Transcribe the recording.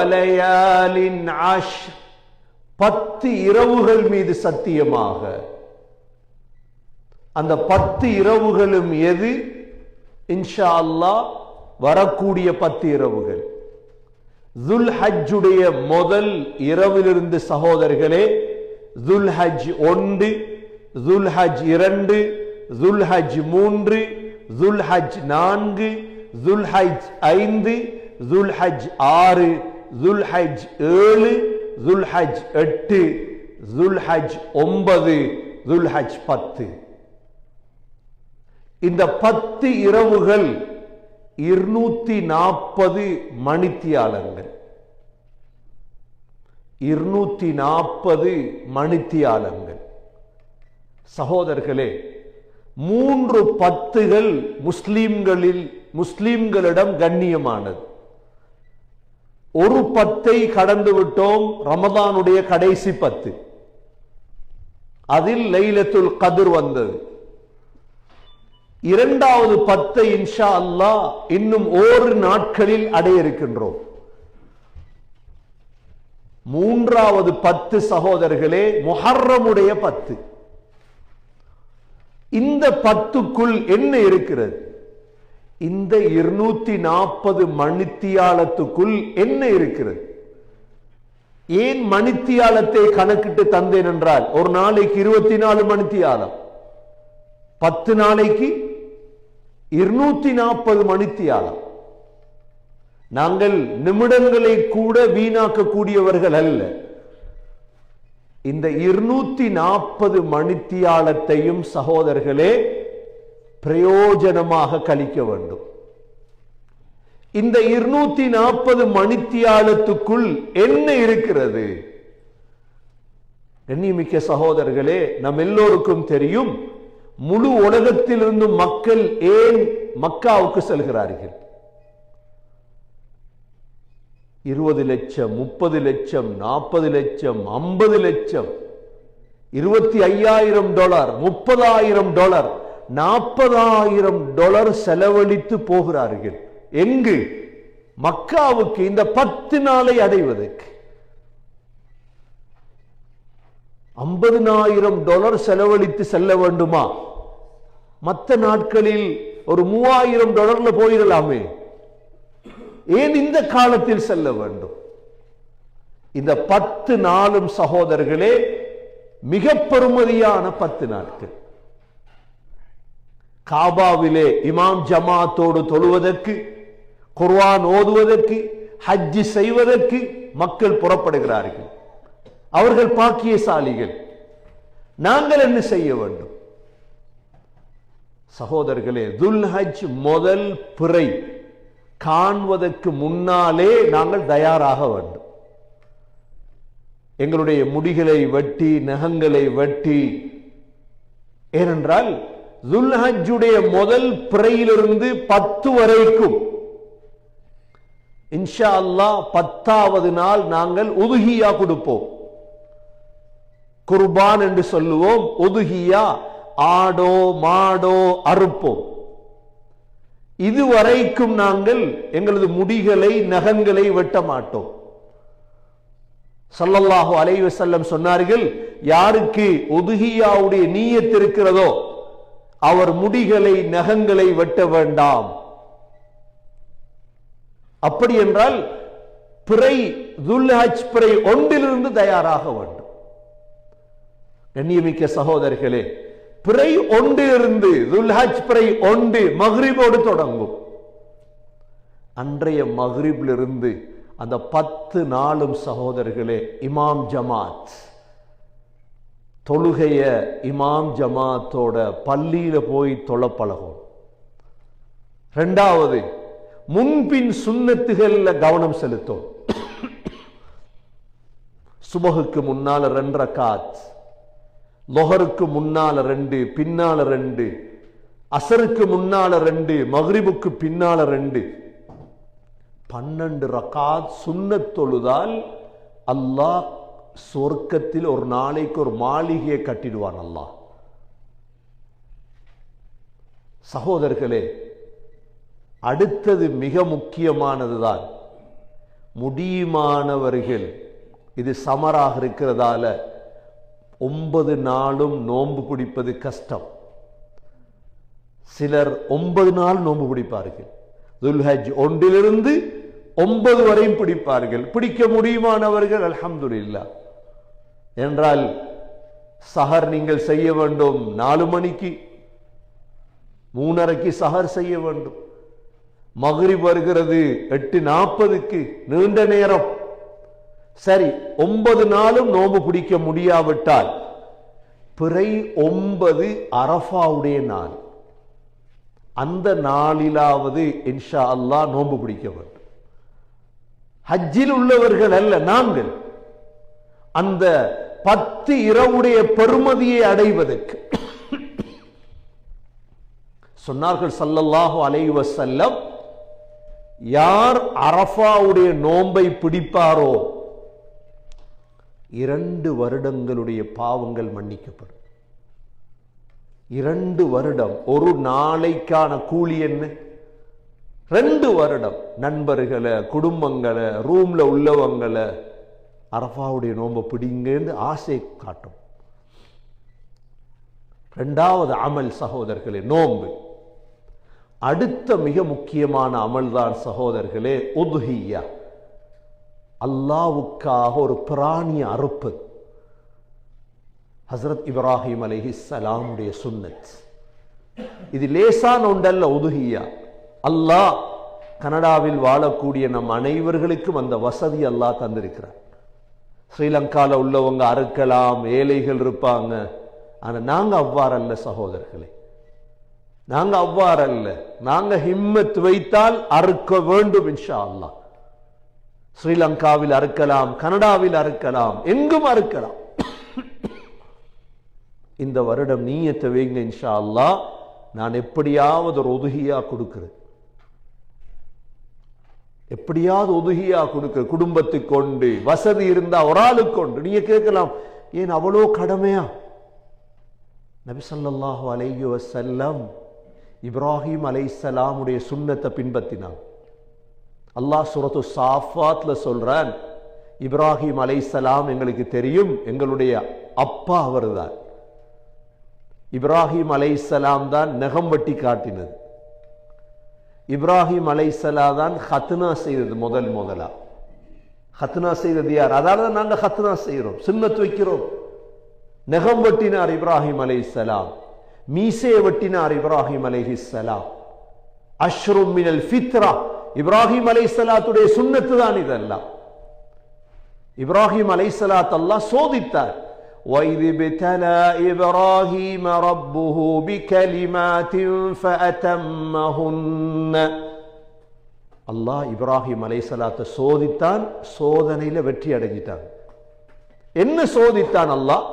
வலையாலின் ash பத்து இரவுகள் மீது சத்தியமாக. அந்த பத்து இரவுகளும் எது? இன்ஷா அல்லாஹ் வரக்கூடிய பத்து இரவுகள். துல் ஹஜ்ஜுடைய முதல் இரவிலிருந்து சகோதரர்களே துல் ஹஜ் ஒன்று துல் ஹஜ் இரண்டு துல் ஹஜ் மூன்று துல் ஹஜ் நான்கு துல் ஹஜ் ஐந்து துல் ஹஜ் ஆறு. துல் ஹஜ் ஏழு துல் ஹஜ் எட்டு துல் ஹஜ் ஒன்பது துல் ஹஜ் பத்து. இந்த பத்து இரவுகள் இருநூத்தி நாற்பது மணித்தியாலங்கள். இருநூத்தி நாற்பது மணித்தியாலங்கள். சகோதரர்களே மூன்று பத்துகள் முஸ்லீம்களில் முஸ்லீம்களிடம் கண்ணியமானது. ஒரு பத்தை கடந்து விட்டோம் ரமதானுடைய கடைசி பத்து. அதில் லைலத்துல் கதிர் வந்தது. இரண்டாவது பத்தை இன்ஷா அல்லாஹ் இன்னும் ஓரு நாட்களில் அடைய இருக்கின்றோம். மூன்றாவது பத்து சகோதரர்களே முஹர்ரமுடைய பத்து. இந்த பத்துக்குள் என்ன இருக்கிறது? இந்த இருநூத்தி நாற்பது மணித்தியாலத்துக்குள் என்ன இருக்கிறது? ஏன் மணித்தியாலத்தை கணக்கிட்டு தந்தேன் என்றால் ஒரு நாளைக்கு இருபத்தி நாலு மணித்தியாலம். பத்து நாளைக்கு இருநூத்தி நாற்பது மணித்தியாலம். நாங்கள் நிமிடங்களை கூட வீணாக்கக்கூடியவர்கள் அல்ல. இந்த இருநூத்தி நாற்பது மணித்தியாலத்தையும் சகோதரர்களே பிரயோஜனமாக கழிக்க வேண்டும். இந்த இருநூத்தி நாற்பது மணித்தியாலத்துக்குள் என்ன இருக்கிறது? கண்ணியமிக்க சகோதரர்களே நம் எல்லோருக்கும் தெரியும் முழு உலகத்திலிருந்து மக்கள் ஏன் மக்காவுக்கு செல்கிறார்கள்? இருபது லட்சம் முப்பது லட்சம் நாற்பது லட்சம் ஐம்பது லட்சம் இருபத்தி ஐயாயிரம் டாலர் முப்பதாயிரம் டாலர் நாற்பதாயிரம் டாலர் செலவழித்து போகிறார்கள். எங்கு? மக்காவுக்கு. இந்த பத்து நாளை அடைவதற்கு. ஐம்பதினாயிரம் டாலர் செலவழித்து செல்ல வேண்டுமா? மற்ற நாட்களில் ஒரு மூவாயிரம் டாலர்ல போயிடலாமே. ஏன் இந்த காலத்தில் செல்ல வேண்டும்? இந்த பத்து நாளும் சகோதரர்களே மிக பெருமதியான பத்து நாட்கள். காபாவிலே இமாம் ஜமாத்தோடு தொழுவதற்கு குர்வான் ஓதுவதற்கு ஹஜ்ஜி செய்வதற்கு மக்கள் புறப்படுகிறார்கள். அவர்கள் பாக்கியசாலிகள். நாங்கள் என்ன செய்ய வேண்டும்? சகோதரர்களே துல் ஹஜ் முதல் பிறை காண்பதற்கு முன்னாலே நாங்கள் தயாராக வேண்டும். எங்களுடைய முடிகளை வெட்டி நகங்களை வெட்டி ஏனென்றால் துல்ஹஜ்ஜுடைய முதல் பிறையிலிருந்து பத்து வரைக்கும். இன்ஷா அல்லாஹ் பத்தாவது நாள் நாங்கள் உதுகியா கொடுப்போம். குர்பான் என்று சொல்லுவோம் ஒதுகியா ஆடோ மாடோ அறுப்போம். இதுவரைக்கும் நாங்கள் எங்களது முடிகளை நகங்களை வெட்ட மாட்டோம். சல்லல்லாஹு அலைவசல்லம் சொன்னார்கள் யாருக்கு ஒதுகியாவுடைய நீயத் இருக்கிறதோ அவர் முடிகளை நகங்களை வெட்ட வேண்டாம். அப்படி என்றால் பிறை துல்ஹஜ் பிறை ஒன்றிலிருந்து தயாராக வேண்டும். கண்ணியமிக்க சகோதரர்களே பிறை ஒன்றிலிருந்து துல்ஹஜ் பிறை ஒன்று மஹ்ரிபோடு தொடங்கும். அன்றைய மஹ்ரிபிலிருந்து அந்த பத்து நாளும் சகோதரர்களே இமாம் ஜமாத். தொழுகைய இமாம் ஜமாத்தோட பள்ளியில போய் தொழ பழகும். ரெண்டாவது முன்பின் சுண்ணத்துகள்ல கவனம் செலுத்தும். சுபகுக்கு முன்னால ரெண்டு காத் லொஹருக்கு முன்னால ரெண்டு பின்னால ரெண்டு அசருக்கு முன்னால ரெண்டு மஹ்ரிபுக்கு பின்னால ரெண்டு. பன்னெண்டு ரக்காத் சுண்ணத் தொழுதால் அல்லாஹ் சொர்க்கத்தில் ஒரு நாளைக்கு ஒரு மாளிகையை கட்டிடுவான் அல்லா சகோதரர்களே அடுத்தது மிக முக்கியமானதுதான் முடியுமானவர்கள் இது சமராக இருக்கிறதால ஒன்பது நாளும் நோன்பு பிடிப்பது கஷ்டம். சிலர் ஒன்பது நாள் நோன்பு பிடிப்பார்கள். துல்ஹஜ் ஒன்றிலிருந்து ஒன்பது வரையும் பிடிப்பார்கள். பிடிக்க முடியுமானவர்கள்? அல்ஹம்துலில்லா என்றால் சஹர் நீங்கள் செய்ய வேண்டும். நாலு மணிக்கு மூணரைக்கு சஹர் செய்ய வேண்டும். மகுரி வருகிறது எட்டு நாற்பதுக்கு நீண்ட நேரம். சரி ஒன்பது நாளும் நோன்பு பிடிக்க முடியாவிட்டால் பிறை ஒன்பது அரஃபாவுடைய நாள். அந்த நாளிலாவது இன்ஷா அல்லாஹ் நோன்பு பிடிக்க வேண்டும். ஹஜ்ஜில் உள்ளவர்கள் அல்ல நாங்கள். அந்த பத்து இரவுடைய பெருமதியை அடைவதற்கு. சொன்னார்கள் சல்லல்லாஹு அலைவ செல்லம் யார் அரஃபாவுடைய நோன்பை பிடிப்பாரோ இரண்டு வருடங்களுடைய பாவங்கள் மன்னிக்கப்படும். இரண்டு வருடம் ஒரு நாளைக்கான கூலி என்ன? ரெண்டு வருடம். நண்பர்களை குடும்பங்களை ரூம்ல உள்ளவங்களை அரஃபாவுடைய நோன்பை பிடிங்கன்னு ஆசை காட்டும். ரெண்டாவது அமல் சகோதரர்களே நோன்பு. அடுத்த மிக முக்கியமான அமல்தான் சகோதரர்களே ஒதுகியா அல்லாவுக்காக ஒரு பிராணிய அறுப்பு. ஹசரத் இப்ராஹிம் அலஹி சலாமுடைய சுன்னத். இது லேசான ஒன்றல்ல ஒதுகியா அல்லாஹ் கனடாவில் வாழக்கூடிய நம் அனைவர்களுக்கும் அந்த வசதி அல்லாஹ் தந்திருக்கிறார். ஸ்ரீலங்காவில் உள்ளவங்க அறுக்கலாம் ஏழைகள் இருப்பாங்க. ஆனால் நாங்கள் அவ்வாறல்ல சகோதரர்களே. நாங்கள் அவ்வாறல்ல நாங்கள் ஹிம்மத் வைத்தால் அறுக்க வேண்டும் இன்ஷா அல்லாஹ் ஸ்ரீலங்காவில் அறுக்கலாம் கனடாவில் அறுக்கலாம் எங்கும் அறுக்கலாம். இந்த வருடம் நீயத்தை வைங்க இன்ஷா அல்லாஹ் நான் எப்படியாவது ஒரு ஒதுகியா கொடுக்குறேன். எப்படியாவது ஒதுகியா கொடுக்க குடும்பத்துக்கு கொண்டு வசதி இருந்தா ஒரு ஆளுக்கு கொண்டு. நீங்க கேட்கலாம் ஏன் அவ்வளோ கடமையா? நபிசல்லாஹு ஸல்லல்லாஹு அலைஹி வஸல்லம் இப்ராஹிம் அலைஹிஸ்ஸலாமுடைய சுண்ணத்தை பின்பற்றினான். அல்லாஹ் சுரத்து சாஃபாத்ல சொல்றான் இப்ராஹிம் அலைஹிஸ்ஸலாம் எங்களுக்கு தெரியும் எங்களுடைய அப்பா அவர்தான். இப்ராஹிம் அலைஹிஸ்ஸலாம் தான் நெகம் வெட்டி காட்டினது. இப்ராஹிம் அலைசலா தான் ஹத்னா செய்தது முதல் முதலா. ஹத்னா செய்தது யார்? அதால தான் ஹத்னா செய்கிறோம் சுன்னத் வைக்கிறோம். நெகம் வெட்டினார் இப்ராஹிம் அலைசலாம் மீசே வெட்டினார் இப்ராஹிம் அலைஹிஸ்லாம் அஷ்ரும் மினல் ஃபித்ரா. இப்ராஹிம் அலைசலாத்துடைய சுன்னத்து தான் இதெல்லாம். இப்ராஹிம் அலைசலாத் அல்லாஹ் சோதித்தார். وَإِذِ ابْتَلَى إِبْرَاهِيمَ رَبُّهُ بِكَلِمَاتٍ فَأَتَمَّهُنَّ அல்லாஹ் இப்ராஹிம் அலைஹிஸ்ஸலாத்தை சோதித்தான் சோதனையில வெற்றி அடைஞ்சிட்டான் என்ன சோதித்தான் அல்லாஹ்